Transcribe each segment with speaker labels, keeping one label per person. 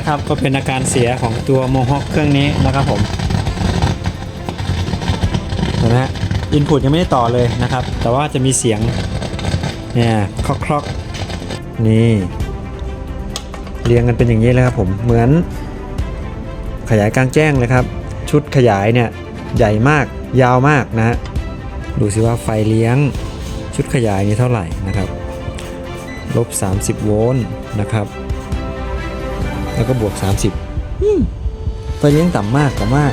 Speaker 1: นะครับ ก็เป็นอาการเสียของตัวโมฮอคเครื่องนี้นะครับผมเห็นไหมอินพุตยังไม่ได้ต่อเลยนะครับ แต่ว่าจะมีเสียงเนี่ยคลอกคลอกนี่เรียงกันเป็นอย่างนี้เลยครับผมเหมือนขยายกลางแจ้งเลยครับ ชุดขยายเนี่ยใหญ่มากยาวมากนะฮะดูสิว่าไฟเลี้ยงชุดขยายนี้เท่าไหร่นะครับลบ 30 โวลต์นะครับ แล้วก็บวก 30อืมไฟเลี้ยงต่ำมากแต่ว่า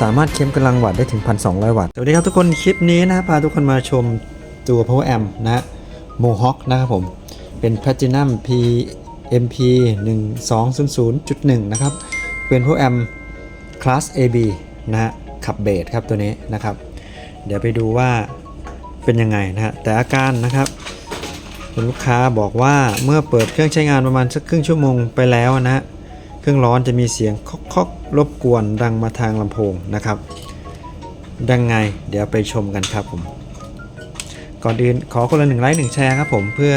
Speaker 1: สามารถเค้มกำลังวัตต์ได้ถึง 1,200 วัตต์สวัสดีครับทุกคนคลิปนี้นะพาทุกคนมาชมตัว Power Amp นะฮะ Mohawk นะครับผม เป็น Platinum PMP 1200.1 นะครับ เป็น Power Amp Class AB นะฮะขับเบสครับตัวนี้นะครับ เดี๋ยวไปดูว่าเป็นยังไงนะฮะแต่อาการนะครับคุณลูกค้าบอกว่าเมื่อเปิดเครื่องใช้งานประมาณสักครึ่งชั่วโมงไปแล้วนะฮะเค รื่องร้อนจะมีเสียงคอกๆรบกวนดังมาทางลำโพงนะครับ ดังไงเดี๋ยวไปชมกันครับผม ก่อนอื่นขอคนละหนึ่งไลค์หนึ่งแชร์ครับผมเพื่อ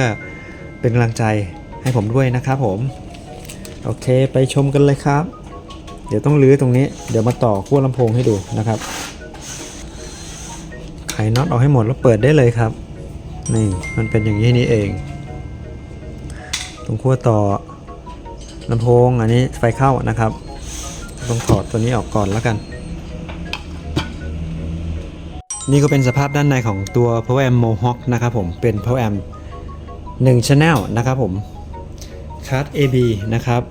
Speaker 1: เป็นกำลังใจให้ผมด้วยนะครับผม โอเคไปชมกันเลยครับ เดี๋ยวต้องลื้อตรงนี้ เดี๋ยวมาต่อขั้วลำโพงให้ดูนะครับไขน็อตออกให้หมดแล้วเปิดได้เลยครับ นี่มันเป็นอย่างนี้นี่เอง ตรงขั้วต่อ ลำโพงอันนี้ไฟเข้านะครับต้องถอดตัวนี้ออกก่อนแล้วกัน นี่ก็เป็นสภาพด้านในของตัว Power Amp Mohawk นะครับผมเป็น Power Amp 1 Channel นะครับผม Card AB นะครับ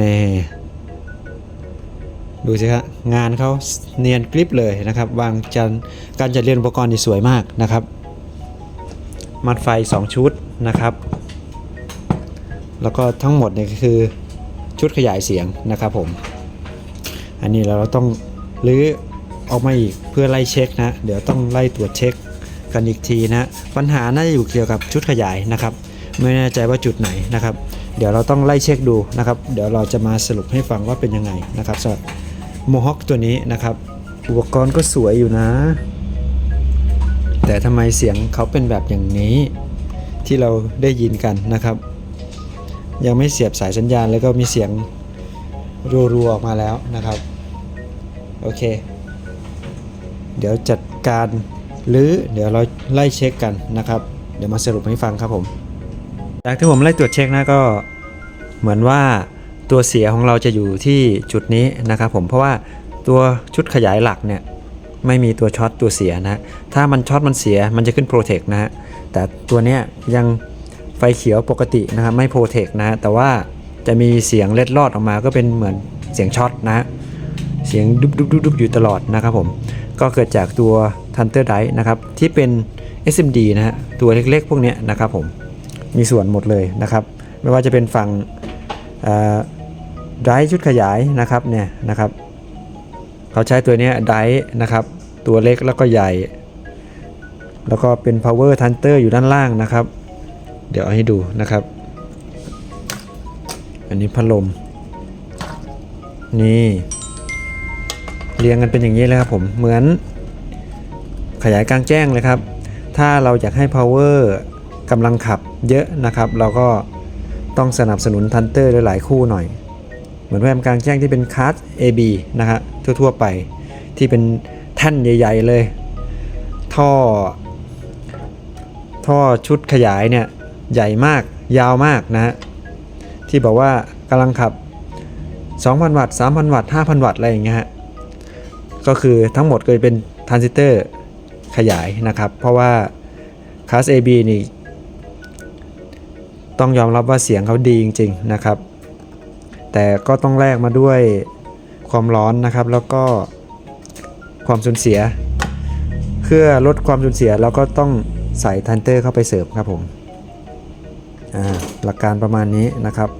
Speaker 1: นี่ดูสิครับงานเขาเนียนกริปเลยนะครับวางจันการจัดเรียนอุปกรณ์นี่สวยมากนะครับ มัดไฟ 2 ชุดนะครับ แล้วก็ทั้งหมดเนี่ยคือชุดขยายเสียงนะครับผม อันนี้เราต้องรื้อออกมาอีกเพื่อไล่เช็คนะ เดี๋ยวต้องไล่ตรวจเช็คกันอีกทีนะปัญหาน่าจะอยู่เกี่ยวกับชุดขยายนะครับ ไม่แน่ใจว่าจุดไหนนะครับ เดี๋ยวเราต้องไล่เช็คดูนะครับ เดี๋ยวเราจะมาสรุปให้ฟังว่าเป็นยังไงนะครับสำหรับโมฮอคตัวนี้นะครับ อุปกรณ์ก็สวยอยู่นะ แต่ทำไมเสียงเขาเป็นแบบอย่างนี้ที่เราได้ยินกันนะครับ ยังไม่เสียบสายสัญญาณแล้วก็มีเสียงรัวๆออกมาแล้วนะครับ โอเค เดี๋ยวจัดการหรือเดี๋ยวเราไล่เช็คกันนะครับ เดี๋ยวมาสรุปให้ฟังครับผม จากที่ผมไล่ตรวจเช็คนะก็เหมือนว่าตัวเสียของเราจะอยู่ที่จุดนี้นะครับผมเพราะว่าตัวชุดขยายหลักเนี่ยไม่มีตัวช็อตตัวเสียนะถ้ามันช็อตมันเสียมันจะขึ้นโปรเทคนะฮะแต่ตัวเนี้ยยัง ไฟเขียวปกตินะครับไม่โปรเทคนะ แต่ว่าจะมีเสียงเล็ดลอดออกมาก็เป็นเหมือนเสียงช็อตนะเสียงดุบดุบดุบดุบอยู่ตลอดนะครับผม ก็เกิดจากตัว Thunder d i v e นะครับ ที่เป็น SMD นะฮะตัวเล็กๆ พวกนี้นะครับผม มีส่วนหมดเลยนะครับ ไม่ว่าจะเป็นฝั่งไดร์ชุดขยายนะครับเนี่ยนะครับ เขาใช้ตัวนี้ไดร์นะครับ ตัวเล็กแล้วก็ใหญ่ แล้วก็เป็น power hunter อยู่ด้านล่างนะครับ เดี๋ยวเอาให้ดูนะครับ อันนี้พัดลม นี่ เรียงกันเป็นอย่างนี้เลยครับผม เหมือนขยายกลางแจ้งเลยครับ ถ้าเราอยากให้ power กำลังขับเยอะนะครับ เราก็ต้องสนับสนุนทันเตอร์หลายๆคู่หน่อย เหมือนแรมกลางแจ้งที่เป็นคาร์ด AB นะฮะทั่วๆไปที่เป็นแท่นใหญ่ ๆ เลย ท่อ ท่อชุดขยายเนี่ย ใหญ่มากยาวมากนะฮะที่บอกว่ากำลังขับ 2,000 วัตต์ 3,000 วัตต์ 5,000 วัตต์อะไรอย่างเงี้ยฮะก็คือทั้งหมดก็จะเป็นทรานซิสเตอร์ขยายนะครับ เพราะว่าคลาส AB นี่ต้องยอมรับว่าเสียงเขาดีจริง ๆนะครับ แต่ก็ต้องแลกมาด้วยความร้อนนะครับ แล้วก็ความสูญเสีย เพื่อลดความสูญเสียเราก็ต้องใส่ทันเตอร์เข้าไปเสริมครับผม หลักการประมาณนี้นะครับ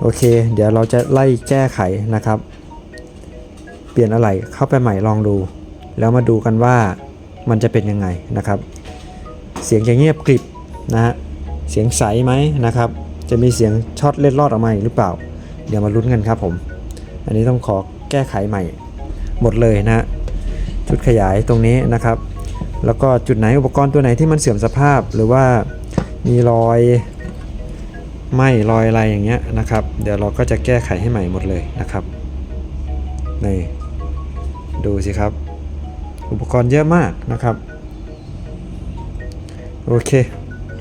Speaker 1: โอเค เดี๋ยวเราจะไล่แก้ไขนะครับ เปลี่ยนอะไรเข้าไปใหม่ลองดู แล้วมาดูกันว่ามันจะเป็นยังไงนะครับ เสียงจะเงียบกริบนะฮะเสียงใสไหมนะครับ จะมีเสียงช็อตเล็ดลอดออกมาอีกหรือเปล่า เดี๋ยวมาลุ้นกันครับผม อันนี้ต้องขอแก้ไขใหม่หมดเลยนะฮะชุดขยายตรงนี้นะครับ แล้วก็จุดไหนอุปกรณ์ตัวไหนที่มันเสื่อมสภาพหรือว่า มีรอยไหมรอยอะไรอย่างเงี้ยนะครับ เดี๋ยวเราก็จะแก้ไขให้ใหม่หมดเลยนะครับนี่ดูสิครับ อุปกรณ์เยอะมากนะครับ โอเค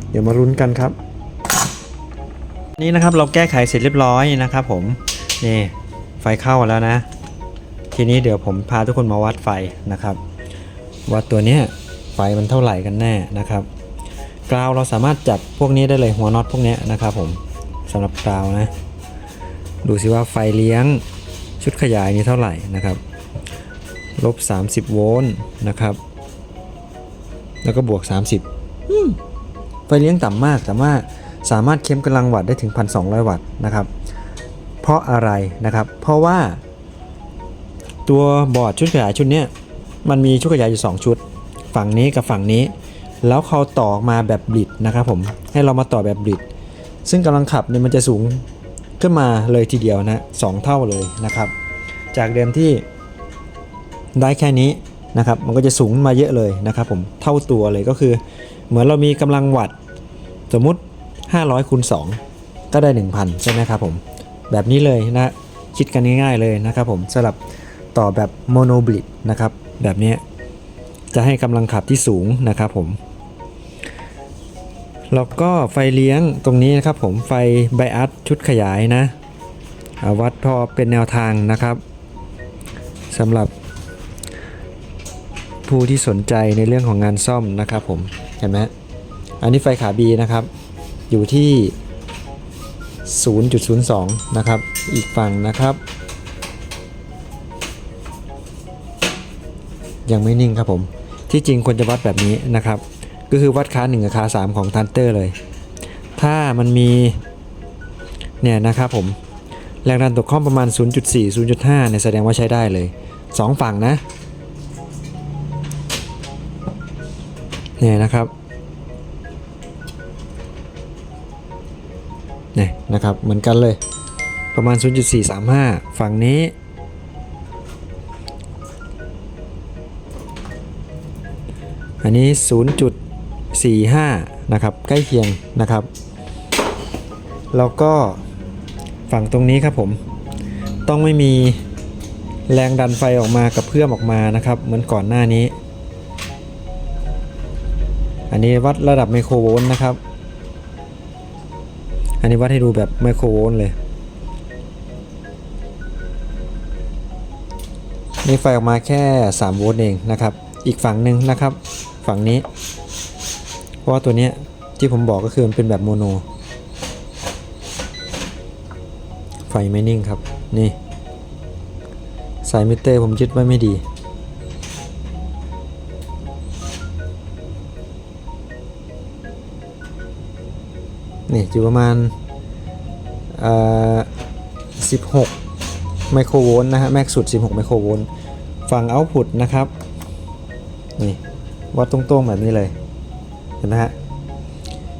Speaker 1: เดี๋ยวมาลุ้นกันครับ นี่นะครับเราแก้ไขเสร็จเรียบร้อยนะครับ ผมนี่ไฟเข้าแล้วนะ ทีนี้เดี๋ยวผมพาทุกคนมาวัดไฟนะครับ วัดตัวเนี้ยไฟมันเท่าไหร่กันแน่นะครับ กราวเราสามารถจับพวกนี้ได้เลยหัวน็อตพวกเนี้ยนะครับผมสำหรับกราวนะ ดูสิว่าไฟเลี้ยงชุดขยายนี้เท่าไหร่นะครับลบ 30 โวลต์นะครับ แล้วก็บวก 30อืมไฟเลี้ยงต่ำมากแต่ว่าสามารถเค้มกำลังวัตต์ได้ถึง 1,200 วัตต์นะครับ เพราะอะไรนะครับ เพราะว่าตัวบอร์ดชุดขยายชุดเนี้ยมันมีชุดขยายอยู่ 2 ชุด ฝั่งนี้กับฝั่งนี้ แล้วเขาต่อมาแบบบลิดนะครับผมให้เรามาต่อแบบบลิดซึ่งกำลังขับเนี่ยมันจะสูงขึ้นมาเลยทีเดียวนะสองเท่าเลยนะครับ จากเดิมที่ได้แค่นี้นะครับมันก็จะสูงมาเยอะเลยนะครับผมเท่าตัวเลยก็คือ เหมือนเรามีกำลังวัตต์สมมุติ 500คูณ2ก็ได้ 1,000 ใช่ไหมครับผม แบบนี้เลยนะคิดกันง่ายๆเลยนะครับผมสำหรับต่อแบบโมโนบลิดนะครับแบบนี้จะให้กำลังขับที่สูงนะครับผม แล้วก็ไฟเลี้ยงตรงนี้นะครับผมไฟไบอัสชุดขยายนะวัดพอเป็นแนวทางนะครับสำหรับผู้ที่สนใจในเรื่องของงานซ่อมนะครับผมเห็นไหมอันนี้ไฟขา B นะครับ อยู่ที่ 0.02 นะครับ อีกฝั่งนะครับ ยังไม่นิ่งครับผม ที่จริงควรจะวัดแบบนี้นะครับ ก็คือวัดค่า1กับค่า3ของทันเตอร์เลย ถ้ามันมี เนี่ยนะครับผม แรงดันตกข้อมประมาณ 0.4 0.5เนี่ยแสดงว่าใช้ได้เลย 2 ฝั่งนะ เนี่ยนะครับเนี่ยนะครับเหมือนกันเลยประมาณ 0.435 ฝั่งนี้ อันนี้ 45นะครับใกล้เคียงนะครับ แล้วก็ฝั่งตรงนี้ครับผมต้องไม่มีแรงดันไฟออกมากับเพื่อมออกมานะครับ เหมือนก่อนหน้านี้ อันนี้วัดระดับไมโครโวลต์นะครับ อันนี้วัดให้ดูแบบไมโครโวลต์เลยนี่ไฟออกมาแค่ 3 โวลต์เองนะครับ อีกฝั่งหนึ่งนะครับ ฝั่งนี้ ราะว่าตัวเนี้ยที่ผมบอกก็คือมันเป็นแบบโมโน ไฟไม่นิ่งครับ นี่ สายมิเตอร์ผมยึดไว้ไม่ดี นี่อยู่ประมาณ16ไมโครโวลต์นะฮะ แม็กสุด 16 ไมโครโวลต์ ฝั่งเอาต์พุตนะครับ นี่ วัดตรงๆ แบบนี้เลย เห็นไหมฮะ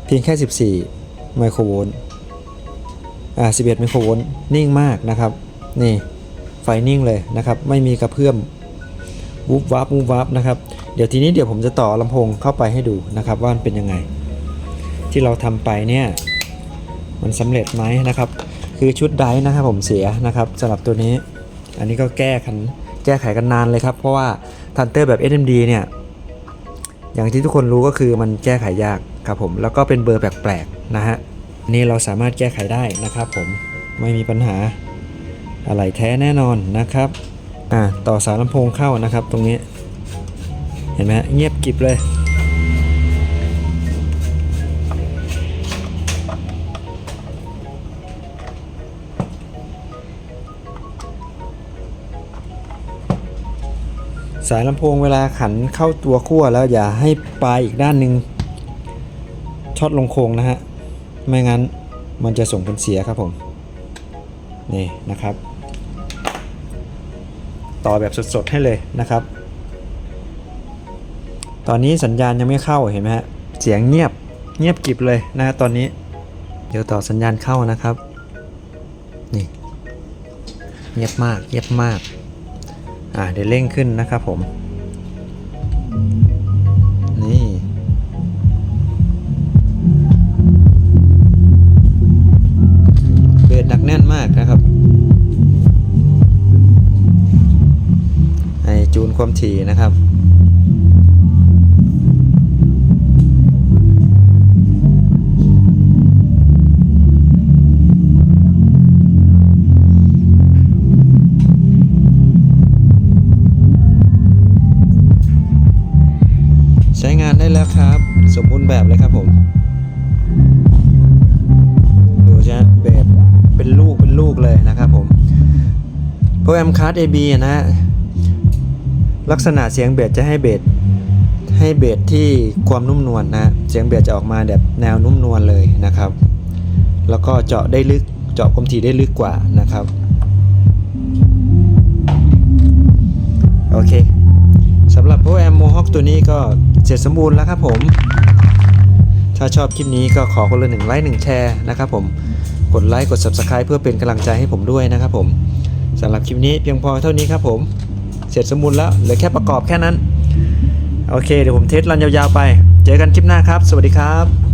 Speaker 1: เพียงแค่ 14 ไมโครโวลต์ อ่า 11 ไมโครโวลต์ นิ่งมากนะครับ นี่ ไฟนิ่งเลยนะครับ ไม่มีกระเพื่อมวูบวับวูบวับนะครับ เดี๋ยวทีนี้เดี๋ยวผมจะต่อลำโพงเข้าไปให้ดูนะครับว่ามันเป็นยังไง ที่เราทำไปเนี่ย มันสำเร็จไหมนะครับ คือชุดไดร์นะครับผมเสียนะครับสำหรับตัวนี้ อันนี้ก็แก้กันแก้ไขกันนานเลยครับ เพราะว่าทันเตอร์แบบ SMD เนี่ย อย่างที่ทุกคนรู้ก็คือมันแก้ไขยากครับผมแล้วก็เป็นเบอร์แปลกๆนะฮะนี่เราสามารถแก้ไขได้นะครับผมไม่มีปัญหาอะไรแท้แน่นอนนะครับอ่าต่อสายลำโพงเข้านะครับตรงนี้เห็นไหมเงียบกิบเลย สายลำโพงเวลาขันเข้าตัวขั้วแล้วอย่าให้ปลายอีกด้านหนึ่งช็อตลงโค้งนะฮะ ไม่งั้นมันจะส่งผลเสียครับผม นี่นะครับ ต่อแบบสดๆให้เลยนะครับ ตอนนี้สัญญาณยังไม่เข้าเห็นไหมฮะ เสียงเงียบเงียบกริบเลยนะตอนนี้ เดี๋ยวต่อสัญญาณเข้านะครับ นี่ เงียบมากเงียบมาก อ่าเดี๋ยวเร่งขึ้นนะครับผม นี่ เบรดดักแน่นมากนะครับไอจูนความถี่นะครับ นได้แล้วครับ สมบูรณ์แบบเลยครับผม ดูใช่ไหมเบสเป็นลูกเป็นลูกเลยนะครับผมโปรแอมคาร์ด AB อะนะลักษณะเสียงเบสจะให้เบสให้เบสที่ความนุ่มนวลนะ เสียงเบสจะออกมาแบบแนวนุ่มนวลเลยนะครับ แล้วก็เจาะได้ลึก เจาะคมถี่ได้ลึกกว่านะครับ โอเคสำหรับโปรแอมโมฮอคตัวนี้ก็ เสร็จสมบูรณ์แล้วครับผม ถ้าชอบคลิปนี้ก็ขอคนละหนึ่งไลค์หนึ่งแชร์นะครับผมกดไลค์กด Subscribe เพื่อเป็นกำลังใจให้ผมด้วยนะครับผมสำหรับคลิปนี้เพียงพอเท่านี้ครับผม เสร็จสมบูรณ์แล้วเหลือแค่ประกอบแค่นั้น โอเค เดี๋ยวผมเทสรันยาวๆไป เจอกันคลิปหน้าครับ สวัสดีครับ